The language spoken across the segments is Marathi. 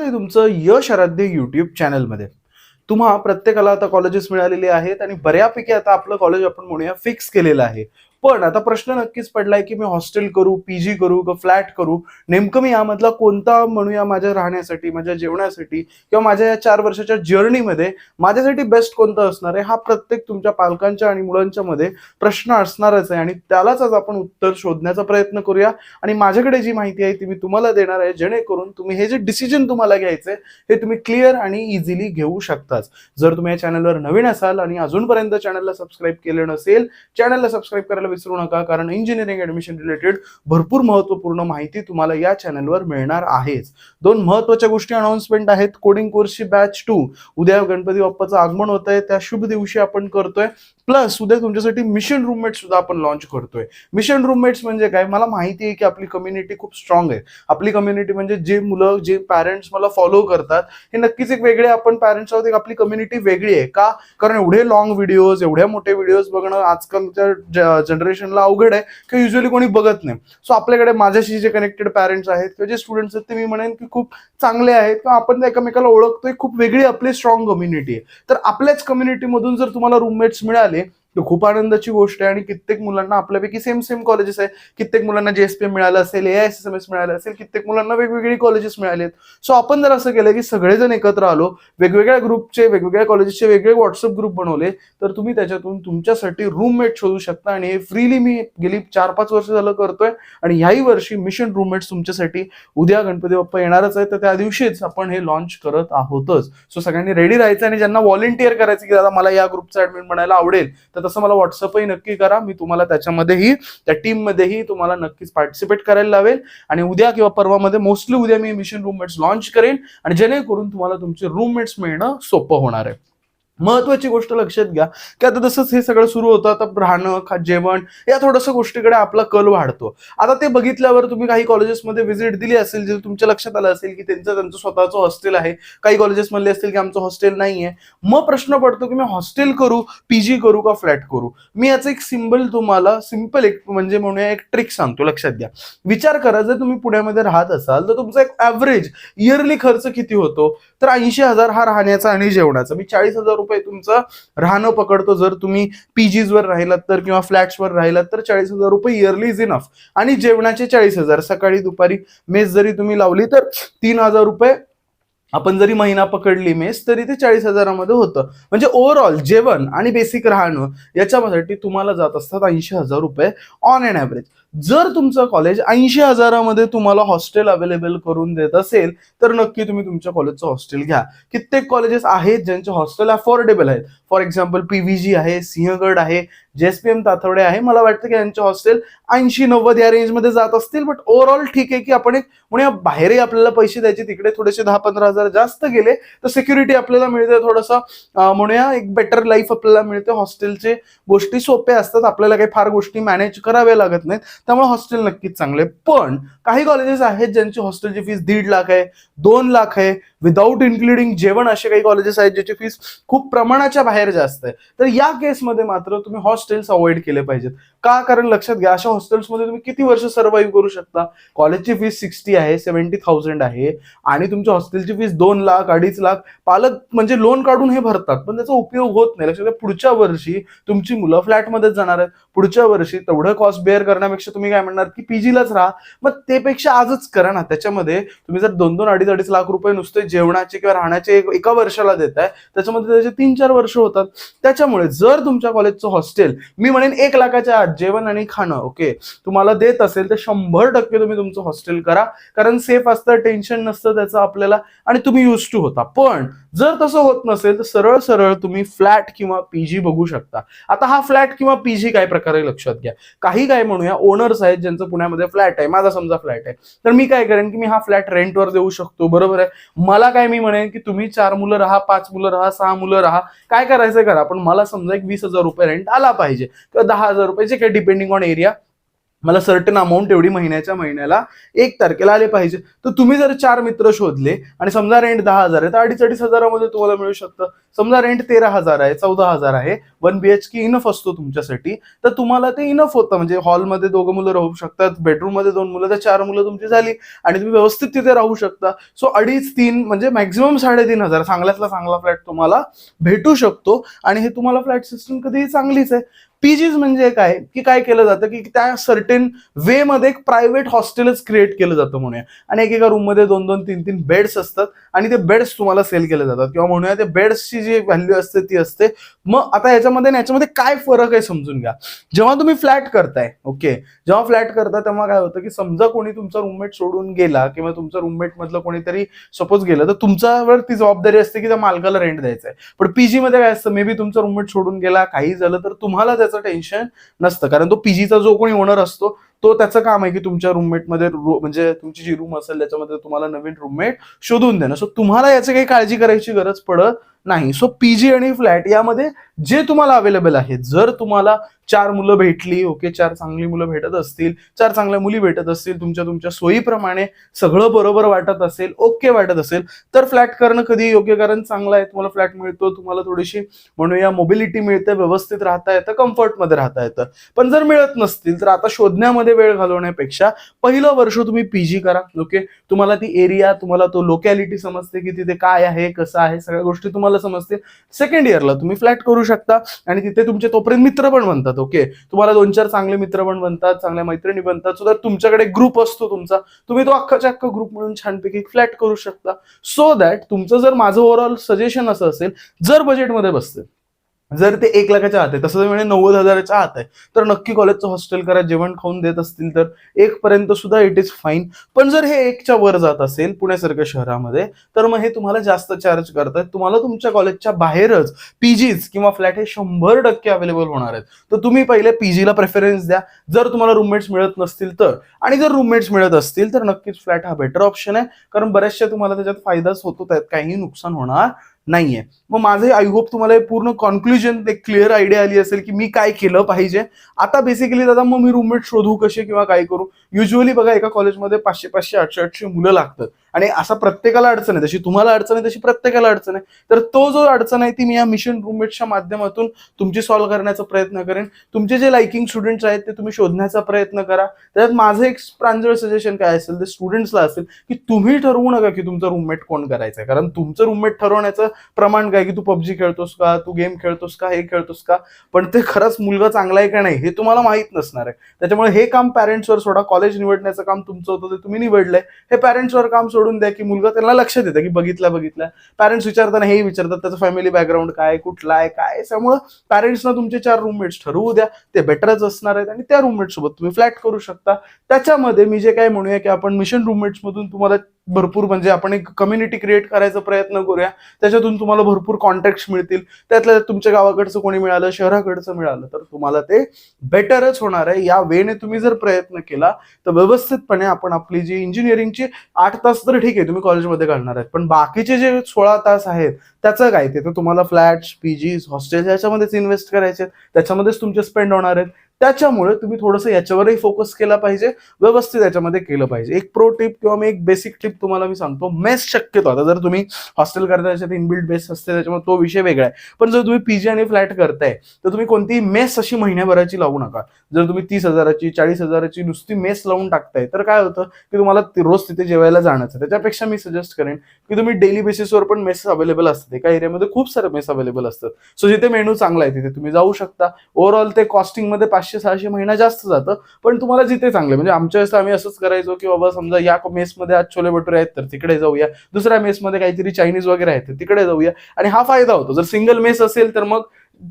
आहे तुमचं यश आराध्य युट्यूब चॅनलमध्ये तुम्हा प्रत्येकाला आता कॉलेजेस मिळालेले आहेत आणि बऱ्यापैकी आता आपलं कॉलेज आपण म्हणूया फिक्स केलेलं आहे. पण आता प्रश्न नक्कीच पडलाय की मी हॉस्टेल करू पीजी करू का फ्लॅट करू? नेमकं मी यामधला कोणता म्हणूया माझ्या राहण्यासाठी माझ्या जेवणासाठी किंवा माझ्या या चार वर्षाच्या जर्नीमध्ये माझ्यासाठी बेस्ट कोणतं असणार आहे? हा प्रत्येक तुमच्या पालकांच्या आणि मुलांच्या मध्ये प्रश्न असणारच आहे आणि त्यालाच आज आपण उत्तर शोधण्याचा प्रयत्न करूया. आणि माझ्याकडे जी माहिती आहे ती मी तुम्हाला देणार आहे. जेणेकरून तुम्ही हे जे डिसिजन तुम्हाला घ्यायचंय हे तुम्ही क्लिअर आणि इझिली घेऊ शकताच. जर तुम्ही या चॅनलवर नवीन असाल आणि अजूनपर्यंत चॅनलला सबस्क्राईब केलं नसेल चॅनलला सबस्क्राईब करायला विसरू नका कारण इंजिनिअरिंग ऍडमिशन रिलेटेड भरपूर महत्त्वपूर्ण माहिती तुम्हाला या चॅनलवर मिळणार आहेच. दोन महत्त्वाच्या गोष्टी अनाउन्समेंट आहेत. कोडिंग कोर्सची बॅच टू उद्या गणपती बाप्पाचं आगमन होत आहे त्या शुभ दिवशी आपण करतोय. प्लस उद्या तुमच्यासाठी मिशन रूममेट सुद्धा आपण लॉन्च करतोय. मिशन रूममेट्स म्हणजे काय? मला माहिती आहे की आपली कम्युनिटी खूप स्ट्रॉंग आहे. आपली कम्युनिटी म्हणजे जे मुलं जे पॅरेंट्स मला फॉलो करतात हे नक्कीच एक वेगळे आपण पॅरेंट्स आहोत. एक आपली कम्युनिटी वेगळी आहे. का? कारण एवढे लॉंग व्हिडिओज एवढ्या मोठे व्हिडिओज बघणं आजकालच्या जनरेशनला अवघड आहे किंवा युजली कोणी बघत नाही. सो आपल्याकडे माझ्याशी जे कनेक्टेड पॅरेंट्स आहेत किंवा जे स्टुडंट्स आहेत ते मी म्हणेन की खूप चांगले आहेत किंवा आपण एकमेकाला ओळखतोय खूप वेगळी आपली स्ट्रॉंग कम्युनिटी आहे. तर आपल्याच कम्युनिटीमधून जर तुम्हाला रूममेट्स मिळाले खूप आनंदाची गोष्ट आहे आणि कित्येक मुलांना आपल्यापैकी सेम सेम कॉलेजेस आहे. कित्येक मुलांना जेएसपी मिळालं असेल ए एस एम एस मिळालं असेल कित्येक मुलांना वेगवेगळी कॉलेजेस मिळालेत सो आपण जर असं केलं की सगळेजण एकत्र आलो वेगवेगळ्या ग्रुपचे वेगवेगळ्या कॉलेजेसचे वेगळे व्हॉट्सअप ग्रुप बनवले तर तुम्ही त्याच्यातून तुमच्यासाठी रूममेट शोधू शकता आणि हे फ्रीली मी गेली चार पाच वर्ष झालं करतोय आणि ह्याही वर्षी मिशन रूममेट्स तुमच्यासाठी उद्या गणपती बाप्पा येणारच आहे तर त्या दिवशीच आपण हे लॉन्च करत आहोतच. सो सगळ्यांनी रेडी राहायचं आणि ज्यांना व्हॉलेंटिअर करायचं की दादा मला या ग्रुपचा ऍडमिट बनायला आवडेल तर तसं मला व्हॉट्सअपही नक्की करा. मी तुम्हाला त्याच्यामध्येही त्या टीम मध्येही तुम्हाला नक्कीच पार्टिसिपेट करायला लावेल. आणि उद्या किंवा परवामध्ये मोस्टली उद्या मी मिशन रूममेट्स लॉन्च करेन. आणि जेणेकरून तुम्हाला तुमचे रूममेट्स मिळणं सोपं होणार आहे. महत्वाची गोष्ट लक्षात घ्या. की आता जसंच हे सगळं सुरू होतं आता राहणं खा जेवण या थोडंसं गोष्टीकडे आपला कल वाढतो. आता ते बघितल्यावर तुम्ही काही कॉलेजेसमध्ये व्हिजिट दिली असेल जे तुमच्या लक्षात आलं असेल की त्यांचं त्यांचं स्वतःचं हॉस्टेल आहे. काही कॉलेजेस म्हणले असतील की आमचं हॉस्टेल नाही आहे मग प्रश्न पडतो की मी हॉस्टेल करू पीजी करू का फ्लॅट करू? मी याचं एक सिम्बल तुम्हाला सिंपल एक म्हणजे म्हणूया एक ट्रिक सांगतो लक्षात घ्या. विचार करा जर तुम्ही पुण्यामध्ये राहत असाल तर तुमचा एक ॲव्हरेज इयरली खर्च किती होतो? तर ऐंशी हजार हा राहण्याचा आणि जेवणाचा. मी चाळीस हजार रुपये तुमचं राहणं पकडतो. जर तुम्ही पीजीजवर राहिलात तर किंवा फ्लॅट्सवर राहिलात तर चाळीस हजार रुपये इयरली इज इनफ आणि जेवणाचे चाळीस हजार सकाळी दुपारी मेस जरी तुम्ही लावली तर तीन हजार रुपये आपण जरी महिना पकडली मेस तरी ते चाळीस हजारामध्ये होतं. म्हणजे ओव्हरऑल जेवण आणि बेसिक राहणं याच्यासाठी तुम्हाला जात असतात ऐंशी हजार रुपये ऑन अँड ॲव्हरेज जर तुमचं कॉलेज ऐंशी हजारामध्ये तुम्हाला हॉस्टेल अवेलेबल करून देत असेल तर नक्की तुम्ही तुमच्या कॉलेजचं हॉस्टेल घ्या. कित्येक कॉलेजेस आहेत ज्यांचे हॉस्टेल अफोर्डेबल आहेत. फॉर एक्झाम्पल पीव्हीजी आहे सिंहगड आहे जेएसपीएम ताथवडे आहे. मला वाटतं की यांचे हॉस्टेल ऐंशी नव्वद या रेंजमध्ये जात असतील बट ओव्हरऑल ठीक आहे की आपण एक म्हणूया बाहेरही आपल्याला पैसे द्यायचे तिकडे थोडेसे दहा पंधरा हजार जास्त गेले तर सिक्युरिटी आपल्याला मिळते थोडंसं म्हणूया एक बेटर लाईफ आपल्याला मिळते. हॉस्टेलचे गोष्टी सोप्या असतात. आपल्याला काही फार गोष्टी मॅनेज कराव्या लागत नाहीत. त्यामुळे हॉस्टेल नक्कीच चांगले पण काही कॉलेजेस आहेत ज्यांची हॉस्टेलची फीस दीड लाख आहे दोन लाख आहे. विदाऊट इन्क्लुडिंग जेवण असे काही कॉलेजेस आहेत ज्याची फीस खूप प्रमाणाच्या बाहेर जास्त आहे. तर या केसमध्ये मात्र तुम्ही हॉस्टेल्स अवॉइड केले पाहिजेत. का? कारण लक्षात घ्या अशा हॉस्टेल्समध्ये तुम्ही किती वर्ष सर्व्हाइव्ह करू शकता? कॉलेजची फीस सिक्स्टी आहे सेव्हन्टी थाउजंड आहे. आणि तुमच्या हॉस्टेलची फीस दोन लाख अडीच लाख. पालक म्हणजे लोन काढून हे भरतात पण त्याचा उपयोग होत नाही. लक्षात घ्या पुढच्या वर्षी तुमची मुलं फ्लॅटमध्येच जाणार आहेत. पुढच्या वर्षी तेवढं कॉस्ट बेअर करण्यापेक्षा तुम्ही काय म्हणणार की पीजीलाच राहा. मग तेपेक्षा आजच करा ना. त्याच्यामध्ये तुम्ही जर दोन दोन अडीच अडीच लाख रुपये नुसते जेवणाचे किंवा राहण्याचे एका वर्षाला देताय त्याच्यामध्ये त्याचे तीन चार वर्ष होतात. त्याच्यामुळे जर तुमच्या कॉलेजचं हॉस्टेल मी म्हणेन एक लाखाच्या आत जेवण आणि खाणं ओके तुम्हाला देत असेल तर शंभर टक्के तुम्ही तुमचं हॉस्टेल करा. कारण सेफ असतं टेन्शन नसतं त्याचं आपल्याला आणि तुम्ही युज टू होता. पण जर तसं होत नसेल तर सरळ सरळ तुम्ही फ्लॅट किंवा पीजी बघू शकता. आता हा फ्लॅट किंवा पीजी काय प्रकार लक्षात घ्या. काही काय म्हणूया ओनर्स आहेत ज्यांचं पुण्यामध्ये फ्लॅट आहे. माझा समजा फ्लॅट आहे. तर मी काय करेन की मी हा फ्लॅट रेंटवर देऊ शकतो. बरोबर आहे? मला काय मी म्हणेन की तुम्ही चार मुलं राहा पाच मुलं राहा सहा मुलं राहा. काय करायचं? करा. पण मला समजा एक वीस हजार रुपये रेंट आला पाहिजे. किंवा दहा हजार रुपये जे काही डिपेंडिंग ऑन एरिया मला सर्टन अमाऊंट एवढी महिन्याच्या महिन्याला एक तारखेला आले पाहिजे. तर तुम्ही जर चार मित्र शोधले आणि समजा रेंट दहा हजार आहे तर अडीच अडीच हजारामध्ये तुम्हाला मिळू शकतं. समजा रेंट तेरा हजार आहे चौदा हजार आहे. One B H K enough असतो तुमच्यासाठी. तर तुम्हाला ते इनफ होतं. म्हणजे हॉलमध्ये दोघं मुलं राहू शकतात बेडरूममध्ये दोन मुलं तर चार मुलं तुमची झाली आणि तुम्ही व्यवस्थित तिथे राहू शकता. सो अडीच तीन म्हणजे मॅक्झिमम साडेतीन हजार. चांगल्यातला चांगला फ्लॅट तुम्हाला भेटू शकतो आणि हे तुम्हाला फ्लॅट सिस्टम कधीही चांगलीच आहे. पीजीज म्हणजे काय? की काय केलं जातं? की त्या सर्टेन वे मध्ये एक प्रायव्हेट हॉस्टेलच क्रिएट केलं जातं म्हणूया. आणि एकेका रूममध्ये दोन दोन तीन तीन बेड्स असतात आणि ते बेड्स तुम्हाला सेल केले जातात. किंवा म्हणूया ते बेड्सची जी व्हॅल्यू असते ती असते. मग आता याच्यामध्ये आणि याच्यामध्ये काय फरक आहे समजून घ्या. जेव्हा तुम्ही फ्लॅट करताय ओके. जेव्हा फ्लॅट करता तेव्हा काय होतं की समजा कोणी तुमचा रूममेट सोडून गेला किंवा तुमचा रूममेट मधलं कोणीतरी सपोज गेलं तर तुमच्यावर ती जबाबदारी असते की त्या मालकाला रेंट द्यायचं आहे. पण पीजी मध्ये काय असतं मे बी तुमचा रूममेट सोडून गेला काही झालं तर तुम्हाला त्याचं टेन्शन नसतं. कारण तो पीजीचा जो कोणी ओनर असतो तो त्याचं काम आहे की तुमच्या रूममेटमध्ये म्हणजे तुमची जी रूम असेल त्याच्यामध्ये तुम्हाला नवीन रूममेट शोधून देणं. सो तुम्हाला याची काही काळजी करायची गरज पडत नाही. सो पीजी आणि फ्लॅट यामध्ये जे तुम्हाला अवेलेबल आहे जर तुम्हाला चार मुलं भेटली ओके चार चांगली मुलं भेटत असतील चार चांगल्या मुली भेटत असतील तुमच्या तुमच्या सोयीप्रमाणे सगळं बरोबर वाटत असेल ओके वाटत असेल तर फ्लॅट करणं कधी योग्य? कारण चांगलं आहे तुम्हाला फ्लॅट मिळतो तुम्हाला थोडीशी म्हणूया मोबिलिटी मिळते व्यवस्थित राहता येतं कम्फर्टमध्ये राहता येतं. पण जर मिळत नसतील तर आता शोधण्यामध्ये वेळ घालवण्यापेक्षा पहिलं वर्ष तुम्ही पीजी करा ओके तुम्हाला ती एरिया तुम्हाला तो लोकॅलिटी समजते की तिथे काय आहे कसं आहे सगळ्या गोष्टी तुम्हाला समजते सेकंड इयरला तुम्ही फ्लॅट करू शकता. आणि तिथे तुमचे तोपर्यंत मित्र पण बनतात ओके तुम्हाला दोन चार चांगले मित्र पण बनतात चांगल्या मैत्रिणी बनतात. सो तुमच्याकडे ग्रुप असतो तुमचा. तुम्ही तो अख्खाच्या अख्खा ग्रुप म्हणून छानपैकी फ्लॅट करू शकता. सो दॅट तुमचं जर माझं ओव्हरऑल सजेशन असं असेल जर बजेटमध्ये बसते जर ते एक लाखाच्या आत आहे तसं म्हणजे नव्वद हजाराच्या आत आहे. तर नक्की कॉलेजचं हॉस्टेल करा जेवण खाऊन देत असतील तर एक पर्यंत सुद्धा इट इज फाईन पण जर हे एकच्या वर जात असेल पुण्यासारख्या शहरामध्ये तर मग हे तुम्हाला जास्त चार्ज करतात तुम्हाला तुमच्या कॉलेजच्या बाहेरच पीजीज किंवा फ्लॅट हे शंभर टक्के अवेलेबल होणार आहेत. तर तुम्ही पहिले पीजीला प्रेफरन्स द्या. जर तुम्हाला रूममेट्स मिळत नसतील तर. आणि जर रूममेट्स मिळत असतील तर नक्कीच फ्लॅट हा बेटर ऑप्शन आहे. कारण बऱ्याचशा तुम्हाला त्याच्यात फायदाच होतो त्यात काहीही नुकसान होणार नाहीये. मग माझे आय होप तुम्हाला हे पूर्ण कॉन्क्लुजन एक क्लिअर आयडिया आली असेल की मी काय केलं पाहिजे. आता बेसिकली दादा मग मी रूममेट शोधू कसे किंवा काय करू? युजली बघा एका कॉलेजमध्ये पाचशे पाचशे आठशे आठशे मुलं लागतात. आणि असा प्रत्येकाला अडचण आहे. जशी तुम्हाला अडचण आहे तशी प्रत्येकाला अडचण आहे. तर तो जो अडचण आहे ती मी या मिशन रूममेटच्या माध्यमातून तुमची सॉल्व्ह करण्याचा प्रयत्न करेन. तुमचे जे लाइकिंग स्टुडंट्स आहेत ते तुम्ही शोधण्याचा प्रयत्न करा. त्यात माझं एक प्रांजळ सजेशन काय असेल ते स्टुडंट्सला असेल की तुम्ही ठरवू नका की तुमचा रूममेट कोण करायचं आहे. कारण तुमचं रूममेट ठरवण्याचं प्रमाण काय की तू पबजी खेळतोस का तू गेम खेळतोस का हे खेळतोस का? पण ते खरंच मुलगा चांगला आहे का नाही हे तुम्हाला माहीत नसणार आहे. त्याच्यामुळे हे काम पॅरेंट्सवर सोडा कॉलेज निवडण्याचं काम तुमचं होतं ते तुम्ही निवडलंय. हे पॅरेंट्सवर काम सोडून द्या की मुलगा त्यांना लक्षात देतं की बघितलं बघितलं. पॅरेंट्स विचारताना हे विचारतात त्याचं फॅमिली बॅकग्राऊंड काय कुठला आहे काय त्यामुळं पॅरेंट्सना तुमचे चार रूममेट्स ठरवू द्या. ते बेटरच असणार आहेत आणि त्या रूममेट सोबत तुम्ही फ्लॅट करू शकता. त्याच्यामध्ये मी जे काय म्हणूया की आपण मिशन रूममेट्स मधून तुम्हाला भरपूर म्हणजे आपण एक कम्युनिटी क्रिएट करायचा प्रयत्न करूया. त्याच्यातून तुम्हाला भरपूर कॉन्टॅक्ट मिळतील. त्यातल्या तुमच्या गावाकडचं कोणी मिळालं शहराकडचं मिळालं तर तुम्हाला ते बेटरच होणार आहे. या वेने तुम्ही जर प्रयत्न केला तर व्यवस्थितपणे आपण आपली जी इंजिनिअरिंगची आठ तास तर ठीक आहे तुम्ही कॉलेजमध्ये घालणार आहेत. पण बाकीचे जे सोळा तास आहेत त्याचं काय? ते तर तुम्हाला फ्लॅट्स पीजीज हॉस्टेल याच्यामध्येच इन्व्हेस्ट करायचे आहेत. त्याच्यामध्येच तुमचे स्पेंड होणार आहेत. त्याच्यामुळे तुम्ही थोडंसं याच्यावरही फोकस केला पाहिजे व्यवस्थित याच्यामध्ये केलं पाहिजे. एक प्रो टिप किंवा मी एक बेसिक टिप तुम्हाला मी सांगतो. मेस शक्यतो. आता जर तुम्ही हॉस्टेल करताय त्याच्यात इनबिल्ड बेस असते त्याच्यामुळे तो विषय वेगळा आहे. पण जर तुम्ही पीजी आणि फ्लॅट करताय तर तुम्ही कोणतीही मेस अशी महिन्याभराची लावू नका. जर तुम्ही तीस हजाराची चाळीस हजाराची नुसती मेस लावून टाकताय तर काय होतं की तुम्हाला रोज तिथे जेवायला जाण्याचं त्याच्यापेक्षा मी सजेस्ट करेन की तुम्ही डेली बेसिसवर पण मेस अवेलेबल असतात. एका एरियामध्ये खूप सारे मेस अवेलेबल असतात. सो जिथे मेनू चांगला आहे तिथे तुम्ही जाऊ शकता. ओव्हरऑल ते कॉस्टिंगमध्ये पाचशे सहाशे महिना जास्त जातं पण तुम्हाला जिथे चांगलं म्हणजे आमच्या वेळेस आम्ही असंच करायचो की बाबा समजा या मेसमध्ये आज छोले भटुरे आहेत तर तिकडे जाऊया. दुसऱ्या मेसमध्ये काहीतरी चायनीज वगैरे आहेत तर तिकडे जाऊया. आणि हा फायदा होतो. जर सिंगल मेस असेल तर मग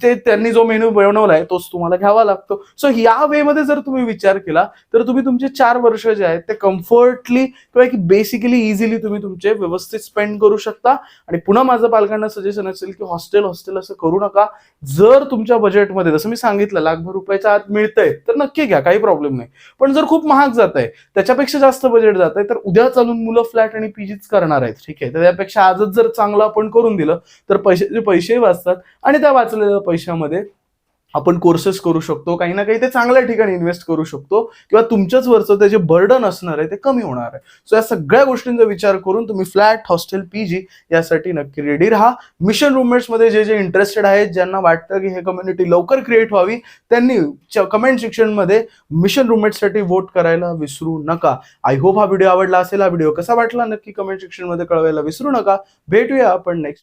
ते त्यांनी जो मेन्यू बनवलाय तोच तुम्हाला घ्यावा लागतो. सो या वे मध्ये जर तुम्ही विचार केला तर तुम्ही तुमचे चार वर्ष जे आहेत ते कम्फर्टली किंवा की बेसिकली इझिली तुम्ही तुमचे व्यवस्थित स्पेंड करू शकता. आणि पुन्हा माझं पालकांना सजेशन असेल की हॉस्टेल हॉस्टेल असं करू नका. जर तुमच्या बजेटमध्ये जसं मी सांगितलं लाखभर रुपयाच्या आत मिळतंय तर नक्की घ्या काही प्रॉब्लेम नाही. पण जर खूप महाग जात आहे त्याच्यापेक्षा जास्त बजेट जात आहे तर उद्या चालून मुलं फ्लॅट आणि पीजीच करणार आहेत. ठीक आहे? तर त्यापेक्षा आजच जर चांगलं आपण करून दिलं तर पैशाचे पैसेही वाचतात आणि त्या वाचलेल्या पैशामध्ये आपण कोर्सेस करू शकतो काही ना काही ते चांगल्या ठिकाणी इन्व्हेस्ट करू शकतो किंवा तुमच्याच वरचं ते जे बर्डन असणार आहे ते कमी होणार आहे. सो या सगळ्या गोष्टींचा विचार करून तुम्ही फ्लॅट हॉस्टेल पीजी यासाठी नक्की रेडी राहा. मिशन रूममेट्समध्ये जे जे इंटरेस्टेड आहेत ज्यांना वाटतं की हे कम्युनिटी लवकर क्रिएट व्हावी त्यांनी कमेंट सेक्शनमध्ये मिशन रूममेटसाठी वोट करायला विसरू नका. आय होप हा व्हिडिओ आवडला असेल हा व्हिडिओ कसा वाटला नक्की कमेंट सेक्शनमध्ये कळवायला विसरू नका. भेटूया आपण नेक्स्ट